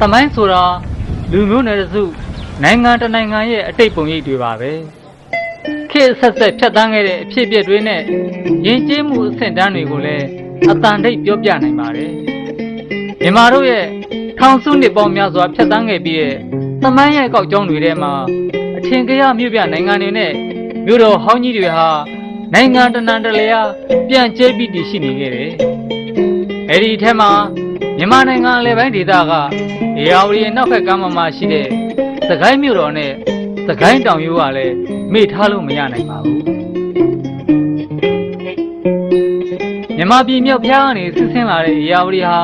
သမိုင်းဆိုတာလူမျိုးနယ်တစ်စုနိုင်ငံတစ်နိုင်ငံရဲ့အတိတ်ပုံရိပ်တွေပါပဲခေတ်ဆက်ဆက်ဖြတ်သန်းခဲ့တဲ့အဖြစ်အပျက်တွေနဲ့ယဉ်ကျေးမှုအဆင့်တန်းတွေကိုလည်းအတန်တိတ်ပြောပြနိုင်ပါတယ်မြန်မာတို့ရဲ့ထောင်စုနှစ်ပေါင်းများစွာဖြတ်သန်းခဲ့ပြီးတဲ့သမိုင်းရဲ့အကောက်ကြောင်းတွေထဲမှာအထင်ကရမြို့ပြနိုင်ငံတွေနဲ့မြို့တော်ဟောင်းကြီးတွေဟာနိုင်ငံတနန်တလျာပြန့်ကျဲပြီးတည်ရှိနေခဲ့တယ်အဲ့ဒီအထက်မှာမြန်မာနိုင်ငံအလယ်ပိုင်းဒေသက ရေယာဝတီရဲ့နောက်ဘက်ကမ်းမှာရှိတဲ့သခိုင်းမြို့တော်နဲ့သခိုင်းတောင်ရိုးကလည်းမေ့ထားလို့မရနိုင်ပါဘူးမြန်မာပြည်မြောက်ဖျားကနေဆင်းဆင်းလာတဲ့ရေယာဝတီဟာ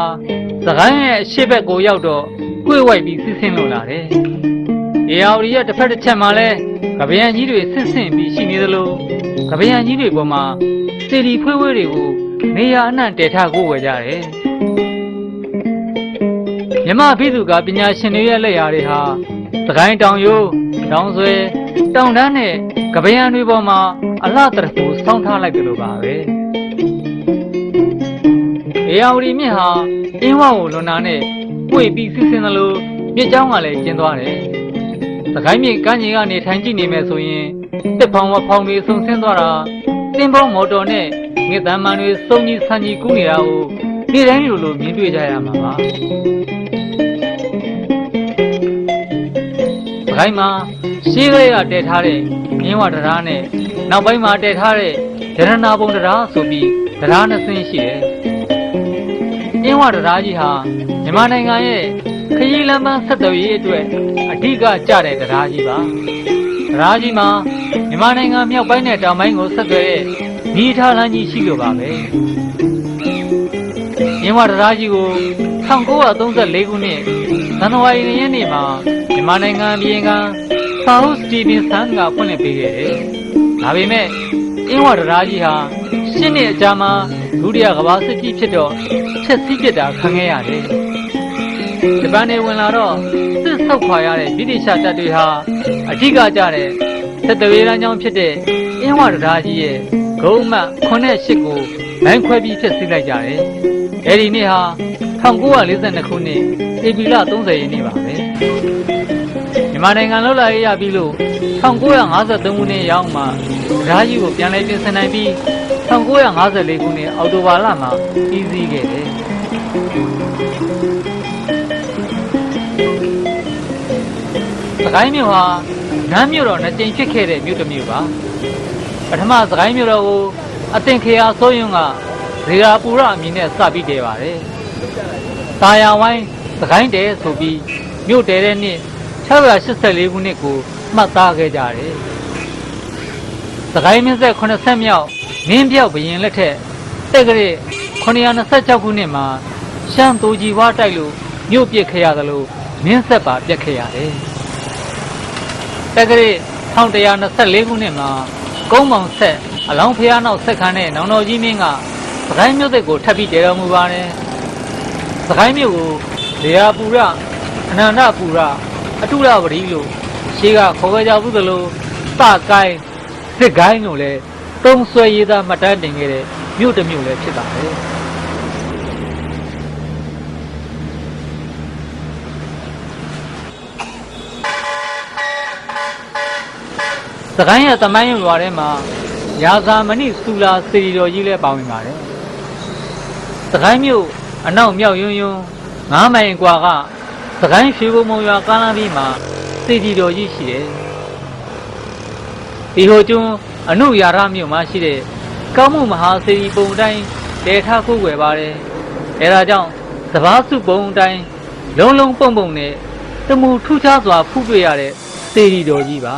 သခိုင်းရဲ့အရှေ့ဘက်ကိုရောက်တော့ကွေ့ဝိုက်ပြီးဆင်းဆင်းလို့လာတယ်ရေယာဝတီရဲ့တစ်ဖက်တစ်ချက်မှာလဲကပယံကြီးတွေဆင်းဆင်းပြီးရှိနေသလိုကပယံကြီးတွေပေါ်မှာစီဒီဖွေးဖွေးတွေကိုနေရာအနှံ့တည်ထားကိုဝယ်ကြတယ် မြမဘိသူကပညာရှင်တွေရဲ့လက်ရာတွေဟာသခိုင်းတောင်ရိုးတောင်ဆွဲတောင်တန်းနဲ့ကပယံတွေပေါ်မှာအလှတရဖူစောင်းထားလိုက်တယ်လို့ပါပဲအေယာဝတီမြစ်ဟာအင်းဝကိုလွန်နာနဲ့ပွေပြီးဆင်းဆင်းသလိုမြစ်ကြောင်းကလည်းကျင်းသွားတယ်သခိုင်းမြစ်ကမ်းခြေကနေထိုင်ကြည့်နေမယ်ဆိုရင်တစ်ဖောင်ဝဖောင်တွေဆုံဆင်းသွားတာတင်းပေါင်းမော်တော်နဲ့ငစ်တမ်းမှန်တွေစုံကြီးဆန်ကြီးကူးနေတာကိုနေ့တိုင်းလိုလိုမြင်တွေ့ကြရမှာပါ သခိုင်းမှာရှေးကလေးကတည်ထားတဲ့မြင်းဝတရားနဲ့နောက်ပိုင်းမှာတည်ထားတဲ့ဒရဏဘုံတရားဆိုပြီးတရားနှစ်ဆင်းရှိတယ်။အင်းဝတရားကြီးဟာမြန်မာနိုင်ငံရဲ့ခရီးလမ်းမဆက်သွယ်ရေးအတွက်အဓိကကျတဲ့တရားကြီးပါ။တရားကြီးမှာမြန်မာနိုင်ငံမြောက်ပိုင်းနဲ့တောင်ပိုင်းကိုဆက်သွယ်တဲ့မိထားလမ်းကြီးရှိလို့ပါပဲ။အင်းဝတရားကြီးကို1934ခုနှစ်ဇန်နဝါရီလရက်နေ့မှာ မြန်မာနိုင်ငံပြည်ကဆာဟုစတီဗင်ဆန်ကဖွင့်လှစ်ပေးခဲ့တယ်။ဒါပေမဲ့အင်းဝတရားကြီးဟာရှင်းနှစ်အကြာမှာဒုတိယကမ္ဘာစစ်ကြီးဖြစ်တော့ဖျက်ဆီးပစ်တာခံခဲ့ရတယ်။ဂျပန်နေဝင်လာတော့စစ်ဆုတ်ခွာရတဲ့ဗြိတိရှတပ်တွေဟာအကြီးကကြတဲ့စစ်သွေးလမ်းကြောင်းဖြစ်တဲ့အင်းဝတရားကြီးရဲ့ဂုံးမှ98ကိုလိုင်းခွဲပြီးဖျက်ဆီးလိုက်ကြတယ်။အဲဒီနေ့ဟာ1942ခုနှစ်ဧပြီလ30ရက်နေ့ပါပဲ။ မြန်မာနိုင်ငံလွတ်လပ်ရေးရပြီးလို့1953ခုနှစ်ရောက်မှတရားကြီးကိုပြန်လည်ပြင်ဆင်နိုင်ပြီး1954ခုနှစ်အောက်တိုဘာလမှာပြီးစီးခဲ့တယ်။စကိုင်းမြို့ဟာနမ်းမြို့တော်နှစ်ကြိမ်ဖြစ်ခဲ့တဲ့မြို့တစ်မြို့ပါ။ပထမစကိုင်းမြို့တော်ကိုအသင်ခေယာစိုးယွန်းကဇေရာပူရအမည်နဲ့စပြီးတည်ပါတယ်။တာယာဝိုင်းစကိုင်းတဲဆိုပြီးမြို့တဲတဲ့နှစ် 684ခုနှစ်ကိုမှတ်သားခဲ့ကြတယ်။စကိုင်းမင်းဆက်80မြောက်မင်းပြောက်ဘရင်လက်ထက်တက်ကရက်926ခုနှစ်မှာရှမ်းတူကြီးဝါတိုက်လို့မြို့ပြစ်ခဲ့ရသလိုမင်းဆက်ပါပြက်ခဲ့ရတယ်။တက်ကရက်1124ခုနှစ်မှာကုန်းမောင်ဆက်အလောင်းဖျားနောက်ဆက်ခန်းတဲ့နောင်တော်ကြီးမင်းကစကိုင်းမြို့သက်ကိုထပ်ပြီးတည်တော်မူပါတယ်။စကိုင်းမြို့ကိုဇေယပူရအနန္တပူရ အတုရဝရီလို့ရှေးကခေါ်ခဲ့ကြဘူးသလိုစကိုင်းစစ်ကိုင်းလို့လည်းသုံးဆွဲရေးသားမှတ်တမ်းတင်ခဲ့တဲ့မြို့တစ်မြို့လည်းဖြစ်ပါတယ်စကိုင်းရဲ့တမိုင်းရွာထဲမှာရာဇာမဏိစူလာစေတီတော်ကြီးလည်းပါဝင်ပါတယ်စကိုင်းမြို့အနောက်မြောက်ယွန်းယွန်း9မိုင်กว่าက စကိုင်းရွှေဘုံမုံရွာကားလမ်းပြီးမှာစေတီတော်ကြီးရှိတယ်ဒီဟိုကျွန်းအနုရာရမြို့မှာရှိတဲ့ကောင်းမှုမဟာစေတီပုံတိုင်းတဲထားခိုးွယ်ပါတယ်အဲဒါကြောင့်စဘာစုပုံတိုင်းလုံးလုံးပုံပုံနဲ့တမူထူးခြားစွာဖူးတွေ့ရတဲ့စေတီတော်ကြီးပါ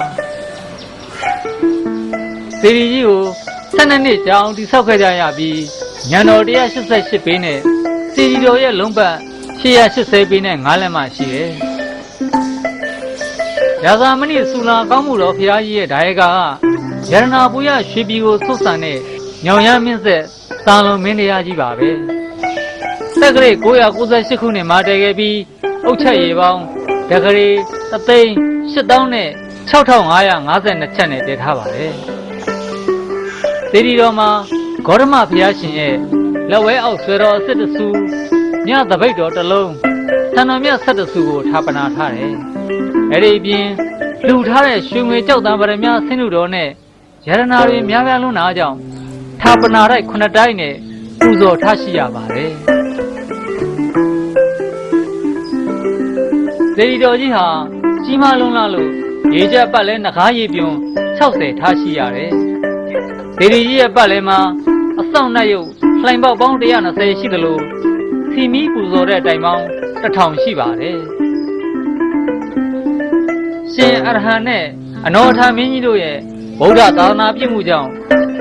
စေတီကြီးကို12နှစ်ကြာအောင်တည်ဆောက်ခဲ့ကြရပြီးညံတော်188ပေနဲ့စေတီတော်ရဲ့လုံးပတ် 180ပေနဲ့9လက်မှရှိတယ်ရာဇာမဏိစူလာကောင်းမှုတော်ဖရာကြီးရဲ့ဒါယကာကရတနာပူရရွှေပြည်ကိုဆုတ်ဆန်တဲ့ညောင်ရမ်းမင်းဆက်တာလွန်မင်းတရားကြီးပါပဲတက်ကလေး998ခုနှစ်မှာတည်ခဲ့ပြီးအုတ်ချက်ရေပေါင်းဒဂရီသသိန်း8000နဲ့6552ချက်နဲ့တည်ထားပါတယ်သေဒီတော်မှာဂေါရမဘုရားရှင်ရဲ့လက်ဝဲအောက်ဆွဲတော်အစ်စ်တဆူ ညသပိတ်တော်တစ်လုံးတဆန္ဒမြတ်ဆက်တဆူကိုဌာပနာထားတယ်။အဲ့ဒီအပြင်လူထားတဲ့ရွှေငွေကြောက်တံပရမဆင်းလူတော်နဲ့ရတနာတွေများများလွန်းတာကြောင့်ဌာပနာတိုက်ခုနှစ်တိုင်းနဲ့ပူဇော်ထားရှိရပါတယ်။ဒေဒီတော်ကြီးဟာကြီးမားလုံးလားလို့ရေချက်ပတ်လဲငကားရည်ပြုံ60ထားရှိရတယ်။ဒေဒီကြီးရဲ့ပတ်လဲမှာအဆောင်နဲ့ရုပ်လှိုင်ပေါက်ပေါင်း120ရှိသလို စီမီပူဇော်တဲ့တိုင်ပေါင်း1000ရှိပါတယ်။ရှင်အရဟံနဲ့အနောထမင်းကြီးတို့ရဲ့ဗုဒ္ဓသာသနာပြည့်မှုကြောင့်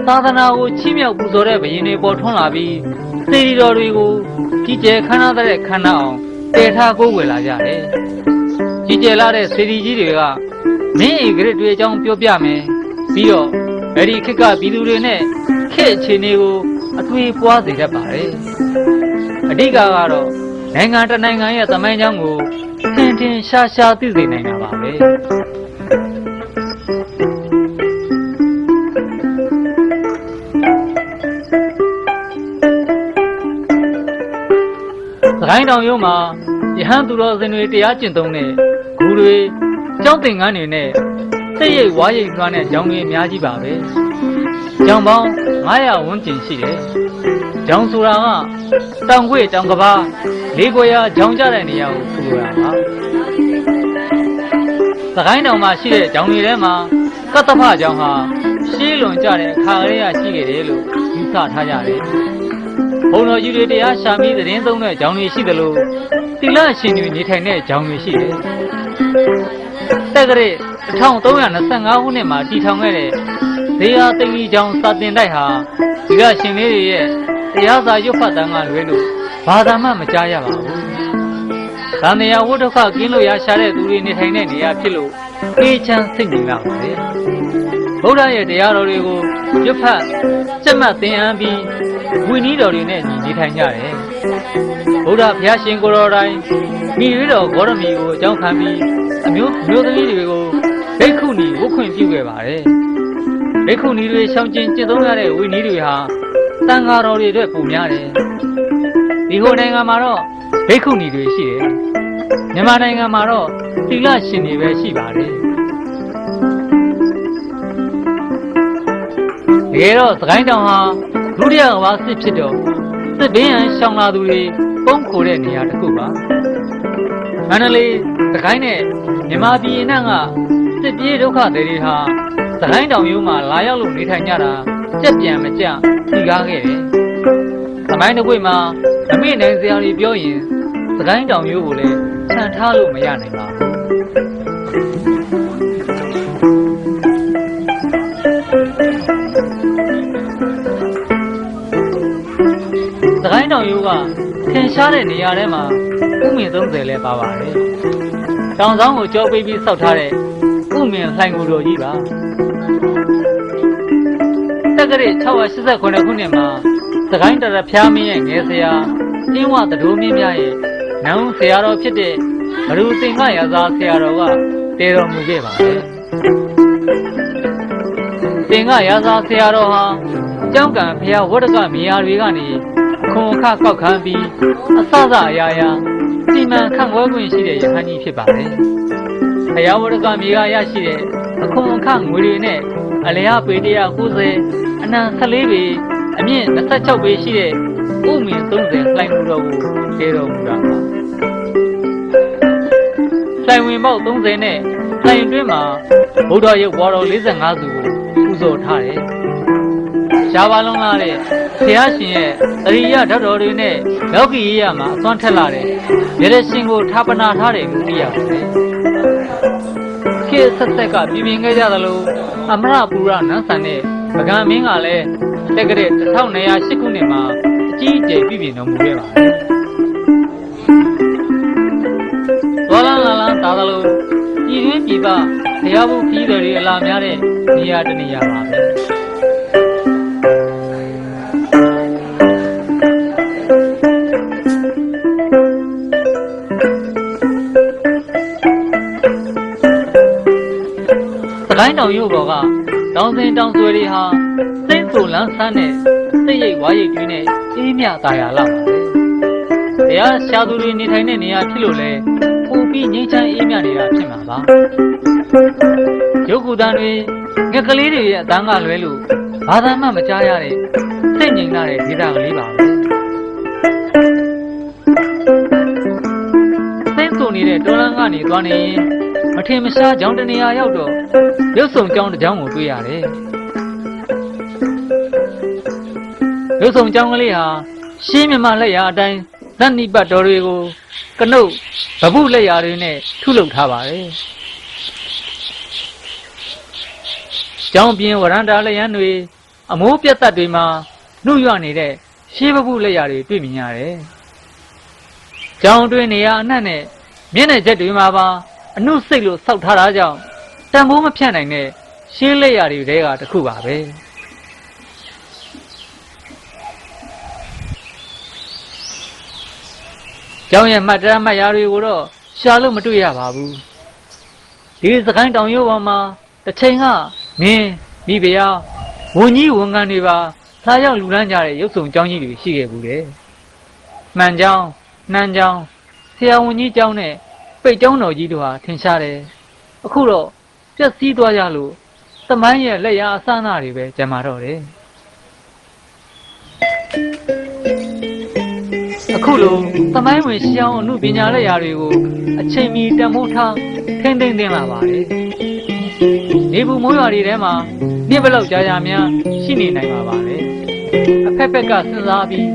သာသနာကိုချီးမြှောက်ပူဇော်တဲ့ဘုရင်တွေပေါ်ထွန်းလာပြီးစေတီတော်တွေကိုကြီးကျယ်ခမ်းနားတဲ့ခမ်းနားအောင်တည်ထားကိုးကွယ်လာကြတယ်။ကြီးကျယ်လာတဲ့စေတီကြီးတွေကမင်းဧကရစ်တွေအကြောင်းပြောပြမယ်။ပြီးတော့အဲ့ဒီခေတ်ကပြည်သူတွေနဲ့ခေတ်အခြေအနေကိုအသွေးပွားစေတတ်ပါတယ်။ အဓိကကတော့နိုင်ငံတစ်နိုင်ငံရဲ့သမိုင်းကြောင်းကိုထင်ထင်ရှားရှားသိစေနိုင်တာပါပဲ။စကိုင်းတောင်ရုံးမှာယဟန်သူတော်စင်တွေတရားကျင့်သုံးတဲ့ဂူတွေကျောင်းသင်္ကန်းတွေနဲ့စိတ်ရိပ်ဝါရိပ်လွှမ်းတဲ့ကျောင်းတွေအများကြီးပါပဲ။ကျောင်းပေါင်း900ဝန်းကျင်ရှိတယ်။ကျောင်းဆိုတာက တောင်ကွေ့တောင်ကဘာလေးကွေရာကျောင်းကြတဲ့နေရာကိုဆိုလိုတာပါ။စကိုင်းတောင်မှာရှိတဲ့ကျောင်းတွေထဲမှာကတ္တဖကျောင်းဟာရှေးလွန်ကြတဲ့အခါကလေးကရှိခဲ့တယ်လို့ယူဆထားကြတယ်။ဘုံတော်ကြီးတွေတရားရှာမိသတင်းသုံးတဲ့ကြောင်တွေရှိသလိုတိလရှင်တွေနေထိုင်တဲ့ကြောင်တွေရှိတယ်။တက္ကရာ1325ခုနှစ်မှာတည်ထောင်ခဲ့တဲ့ဇေယျသိင်္ဂီကြောင်စာတင်တိုက်ဟာဒီကရှင်လေးတွေရဲ့ တရားစာရွတ်ဖတ်တမ်းကလွဲလို့ဘာသာမှမကြားရပါဘူး။သံဃာဝဋ်ဒုက္ခကင်းလို့ရရှာတဲ့သူတွေနေထိုင်တဲ့နေရာဖြစ်လို့အေးချမ်းစိတ်ငြိမ်လာပါတယ်။ဗုဒ္ဓရဲ့တရားတော်တွေကိုရွတ်ဖတ်စက်မှတ်သင်အန်းပြီးဝိနည်းတော်တွေနဲ့ညီနေထိုင်ကြတယ်။ဗုဒ္ဓဘုရားရှင်ကိုယ်တော်တိုင်မိရွေးတော်ဂေါရမီကိုအကြောင်းခံပြီးအမျိုးမျိုးသမီးတွေကိုဘိက္ခုနီဝတ်ခွင့်ပြုခဲ့ပါတယ်။ဘိက္ခုနီတွေရှောင်ကျဉ်ကျင့်သုံးရတဲ့ဝိနည်းတွေဟာ တန်ဃာတော်တွေအတွက်ပုံများတယ်။ဒီဟိုနိုင်ငံမှာတော့ဘိက္ခုနီတွေရှိတယ်။မြန်မာနိုင်ငံမှာတော့သီလရှင်တွေပဲရှိပါတယ်။တကယ်တော့သခိုင်းတောင်ဟာဒုတိယကမ္ဘာစစ်ဖြစ်တော့စစ်ဘင်းရန်ရှောင်လာသူတွေပုံခိုတဲ့နေရာတစ်ခုပါမန္တလေးသခိုင်းနဲ့မြန်မာပြည်အနှံ့ကစစ်ပြေးဒုက္ခတွေတွေဟာသခိုင်းတောင်ရိုးမှာလာရောက်လို့နေထိုင်ကြတာ ကြက်ပြန်မကြသိကားခဲ့တယ်သမိုင်းတစ်ခွေမှာအမိနိုင်စရာတွေပြောရင်သခိုင်းတောင်ရိုးကိုလည်းခြံထားလို့မရနိုင်ပါဘူးသခိုင်းတောင်ရိုးကထင်ရှားတဲ့နေရာထဲမှာဥမင်30လဲပါပါတယ်။တောင်ဆောင်ကိုကြောပိတ်ပြီးစောက်ထားတဲ့ဥမင်လှိုင်ကိုယ်တော်ကြီးပါ။တ က္ကရာ689ခုနှစ်မှာသခိုင်းတရဖျားမင်းရဲ့ငယ်ဆရာအင်းဝတတိုးမင်းများရဲ့နန်းဆရာတော်ဖြစ်တဲ့ဘရူသင်္ကရာဇာဆရာတော်ကတည်တော်မူခဲ့ပါတယ်။သင်္ကရာဇာဆရာတော်ဟာကျောင်းကံဖျားဝတ္တကမြေယာတွေကနေခွန်အခကောက်ခံပြီးအစစအရာရာစီမံခန့်ခွဲခွင့်ရှိတဲ့ယဟန်ကြီးဖြစ်ပါတယ်။ဖျားဝတ္တကမြေကရရှိတဲ့အခွန်အခငွေတွေနဲ့အလျားပေ190 အနံ14ပေအမြင့်26ပေရှိတဲ့ဥမင်30လှိုင်မှုတော်ကိုတည်တော်မူတာပါ။လှိုင်ဝင်ပေါက်30နဲ့လှိုင်တွင်းမှာဗုဒ္ဓရုပ်ဘွားတော်45စုကိုပူဇော်ထားတယ်။ရှားပါလုံးလာတဲ့ဘုရားရှင်ရဲ့အရိယဓာတ်တော်တွေနဲ့လောကီရေးရမှာအသွမ်းထက်လာတဲ့ရရရှင်ကိုဌာပနာထားတယ်လို့သိရပါတယ်။ခေတ်ဆက်ဆက်ကပြည်မြင်ခဲ့ကြသလိုအမရပူရနန်းဆန်တဲ့ ပကံမင်းကလည်းတက္ကရာ1208ခုနှစ်မှာအကြီးအကျယ်ပြည်ပြင်တော်မူခဲ့ပါတယ်။ဒေါ်လာလာလာသာသလိုပြည်တွင်းပြည်ပဘုရားဘုခီးတော်တွေအလာများတဲ့နေရာတစ်နေရာပါပဲ။စကိုင်းတောင်ရုပ်တော်က တောင်စင်တောင်ဆွေတွေဟာစိတ်ဆူလန်းဆန်းတဲ့စိတ်ရိပ်ဝါရိပ်တွင်းနဲ့အေးမြတာယာလာပါပဲတရားရှာသူတွေနေထိုင်တဲ့နေရာဖြစ်လို့လဲပူပြီးငြိမ်းချမ်းအေးမြနေတာဖြစ်မှာပါရုပ်ကူတန်တွေငက်ကလေးတွေရဲ့အတန်းကလွဲလို့ဘာသာမှမကြားရတဲ့စိတ်ငြိမ်လာတဲ့ဒေသကလေးပါပဲစိတ်ဆုံနေတဲ့တောလန်းကနေသွားနေရင်မ ထင်မရှားကြောင်တနေရာရောက်တော့ရုပ်ဆောင်ကြောင်တစ်ကြောင်ကိုတွေ့ရတယ်ရုပ်ဆောင်ကြောင်ကလေးဟာရှင်းမြမလက်ရာအတိုင်းသတ်နိပတ်တော်တွေကိုကနုတ်ဗဗုလက်ရာတွေနဲ့ထုလုပ်ထားပါတယ်ကျောင်းပြင်းဝရန္တာလက်ရန်တွေအမိုးပြတ်သက်တွေမှာနှုတ်ရနေတဲ့ရှေးဗဗုလက်ရာတွေတွေ့မြင်ရတယ်ကျောင်းတွင်နေရာအနှံ့နဲ့မျက်နှာချက်တွေမှာပါ အနုစိတ်လို့စောက်ထားတာကြောင့်တန်ဖိုးမဖြတ်နိုင်တဲ့ရှေးလက်ရာတွေတဲကတစ်ခုပါပဲကျောင်းရဲ့မှတ်တမ်းမှတ်ရာတွေကိုတော့ရှာလို့မတွေ့ရပါဘူးဒီစကိုင်းတောင်ရိုးပေါ်မှာတစ်ချိန်ကမင်းမိဖုရားဝန်ကြီးဝန်ခံတွေပါစားရောက်လူလန်းကြတဲ့ရုပ်ဆောင်ကျောင်းကြီးတွေရှိခဲ့ဘူးတဲ့မှန်ကျောင်းနှမ်းကျောင်းဆရာဝန်ကြီးကျောင်းနဲ့ ပိတ်ကျောင်းတော်ကြီးတို့ဟာထင်ရှားတယ်အခုတော့ပြက်စီးသွားကြလို့သမိုင်းရဲ့လက်ရာအစအနတွေပဲကျန်မာတော့တယ်အခုလိုသမိုင်းဝင်ရှောင်းအမှုပညာလက်ရာတွေကိုအချိန်မီတန်ဖိုးထားထိမ့်သိမ့်သိမ့်လာပါတယ်နေဘူးမိုးရွာတွေထဲမှာနှစ်ဘလောက်ကြာကြာများရှိနေနိုင်ပါပါလေအဖက်ဖက်ကစဉ်းစားပြီး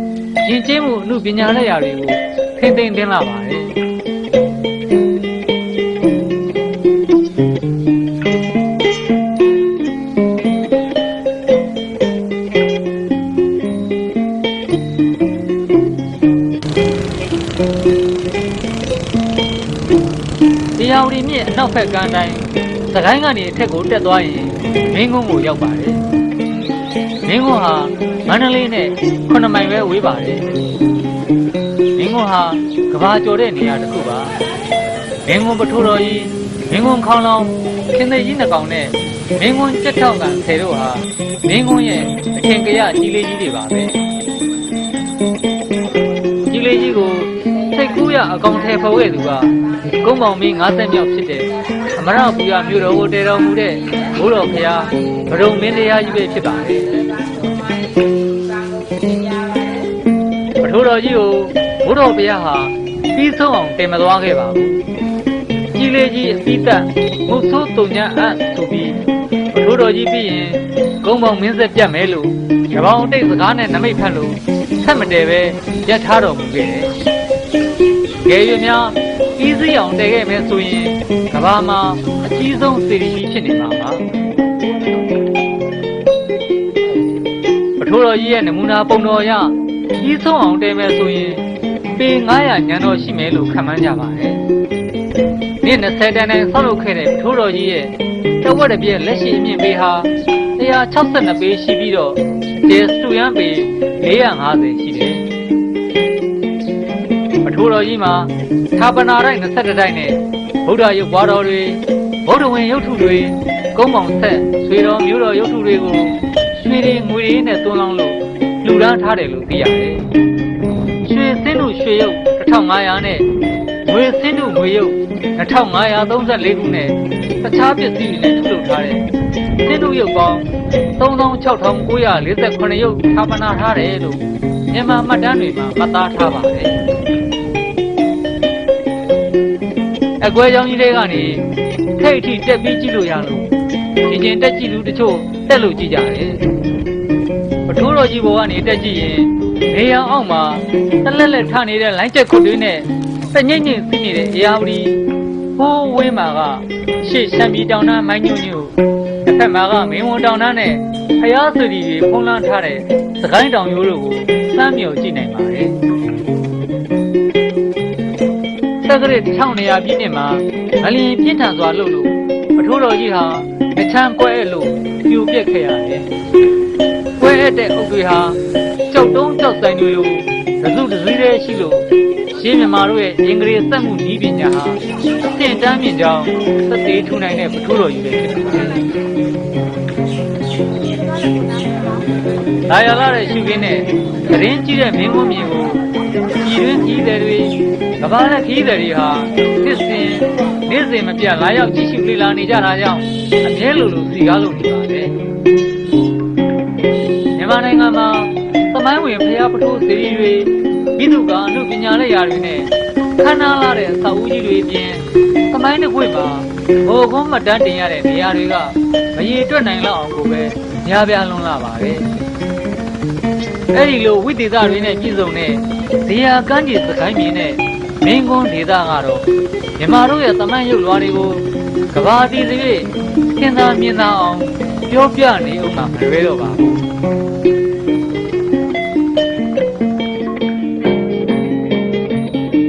ယဉ်ကျေးမှုအမှုပညာလက်ရာတွေကိုထိမ့်သိမ့်သိမ့်လာပါတယ် နောက်ဘက်ကမ်းတိုင်းစကိုင်းကနေအထက်ကိုတက်သွားရင်မင်းကုန်းကိုရောက်ပါတယ်။မင်းကုန်းဟာမန္တလေးနဲ့9မိုင်ပဲဝေးပါတယ်။မင်းကုန်းဟာကဘာကျော်တဲ့နေရာတစ်ခုပါ။မင်းကုန်းပထိုးတော်ကြီးမင်းကုန်းခေါင်းလောင်းခင်သေးကြီးနှကောင်နဲ့မင်းကုန်းကြက်ထောက်ကန်ဆယ်တို့ဟာမင်းကုန်းရဲ့အထင်ကရကြီးလေးကြီးတွေပါပဲ။ကြီးလေးကြီးကို စိတ်ကူးရအကောင်ထဲဖော်ခဲ့သူကကုန်းပေါင်မင်း50မြောက်ဖြစ်တဲ့အမရပူရမြို့တော်ကိုတည်တော်မူတဲ့ဘိုးတော်ဖရာဗရုံမင်းတရားကြီးပဲဖြစ်ပါတယ်ပထိုးတော်ကြီးကိုဘိုးတော်ဖရာဟာပြီးဆုံးအောင်တင်မသွားခဲ့ပါဘူးကြီးလေးကြီးအပိသက်မုတ်ဆိုးတုံညာအပ်ဆိုပြီးပထိုးတော်ကြီးပြီးရင်ကုန်းပေါင်မင်းဆက်ပြတ်မယ်လို့ကပောင်တိတ်စကားနဲ့နမိတ်ဖတ်လို့ဆက်မတည်ပဲရက်ထားတော်မူခဲ့တယ် ငယ်ရွယ်များပြီးစီးအောင်တည်ခဲ့မယ်ဆိုရင်ကဘာမှာအကြီးဆုံးစီရီကြီးဖြစ်နေမှာပါပထိုးတော်ကြီးရဲ့နမူနာပုံတော်အရကြီးဆုံးအောင်တည်မယ်ဆိုရင်ပေ900ညံတော်ရှိမယ်လို့ခန့်မှန်းကြပါတယ်နေ့20တန်းနဲ့ဆောက်လုပ်ခဲ့တဲ့ပထိုးတော်ကြီးရဲ့တဝက်တစ်ပြည့်လက်ရှိအမြင့်ပေဟာ162ပေရှိပြီးတော့ကျေစတူရန်ပေ450ရှိတယ် ပထိုးတော်ကြီးမှာဌာပနာတိုင်း22တိုင်းနဲ့ဗုဒ္ဓရုပ်ပွားတော်တွေဗုဒ္ဓဝင်ရုပ်ထုတွေကုန်းပေါင်ဆက်ဆွေတော်မျိုးတော်ရုပ်ထုတွေကိုရွှေတွေငွေတွေနဲ့သွန်းလောင်းလို့လူရန်ထားတယ်လို့သိရတယ်။ရွှေစင်းတို့ရွှေရုပ်1500နဲ့ငွေစင်းတို့ငွေရုပ်2534ခုနဲ့တခြားပစ္စည်းတွေနဲ့ထုတ်လုပ်ထားတဲ့စင်းတို့ရုပ်ပေါင်း36948ရုပ်ဌာပနာထားတယ်လို့မြန်မာမှတ်တမ်းတွေမှာမှတ်သားထားပါတယ်။ အကွဲကြောင်ကြီးတွေကနေထိတ်အထိတက်ပြီးကြည့်လို့ရလို့ရင်ကျင်တက်ကြည့်လူတချို့တက်လို့ကြည့်ကြတယ်ပထိုးတော်ကြီးဘောကနေတက်ကြည့်ရင်နေရန်အောက်မှာတလက်လက်ထနေတဲ့လိုင်းချက်ခုတွေနဲ့တညိမ့်ညိမ့်စီးနေတဲ့အေယာဝတီဟိုးဝင်းမာကရှေ့ရှမ်းပြည်တောင်တန်းမိုင်းညွန့်ညွန့်တစ်ဖက်မှာကမင်းဝန်တောင်တန်းနဲ့ဖျားစရီတွေဖုံးလန်းထားတဲ့စကိုင်းတောင်ရိုးတို့ကိုစမ်းမြော်ကြည့်နိုင်ပါတယ် တက္ကရာ1200ပြည့်နှစ်မှာမလျင်ပြင်းထန်စွာလှုပ်လို့ပထိုးတော်ကြီးဟာအချမ်းကွဲလို့ပြိုပြက်ခဲ့ရတယ်။ကွဲတဲ့အုပ်တွေဟာကြောက်တုံးကြောက်ဆိုင်တွေလိုသစုတစည်းတည်းရှိလို့ရှင်းမြန်မာတို့ရဲ့အင်္ဂလိပ်စက်မှုဤပညာဟာအသင်တန်းမြင့်ကြောင်းသက်သေးထူနိုင်တဲ့ပထိုးတော်ကြီးပဲဖြစ်ပါတယ်။ဒါရလာတဲ့ရှုခင်းနဲ့ဂရင်းကြီးတဲ့မင်းကုန်းမြေကိုပြည်တွင်းခီးသည်တွေ ကဘာနဲ့ခီးသည်တွေဟာနှစ်စဉ်နေ့စဉ်မပြတ်လာရောက်ကြည့်ရှုလေ့လာနေကြတာကြောင့်အမြဲလိုလိုစီကားလို့နေပါတယ်မြန်မာနိုင်ငံမှာသမိုင်းဝင်ဖျားပထိုးစီရီတွေပြည်သူကအမှုပညာလက်ရာတွေနဲ့ခမ်းနားလာတဲ့အဆောက်အဦကြီးတွေအပြင်သမိုင်းတစ်ခွေမှာဘိုကုန်းမတန်းတင်ရတဲ့နေရာတွေကမရေတွက်နိုင်လောက်အောင်ကိုပဲများပြားလွန်းလာပါတယ်အဲ့ဒီလိုဝိသေသတွေနဲ့ပြည့်စုံတဲ့ဇေယျကမ်းခြေစကိုင်းမြေနဲ့ မင်းကွန်းဒေသကတော့မြန်မာတို့ရဲ့သမိုင်းရုပ်လွှာတွေကိုကဘာတီစီ၍သင်သာမြင်သာအောင်ပြောပြနေအောင်မှမလွဲတော့ပါဘူး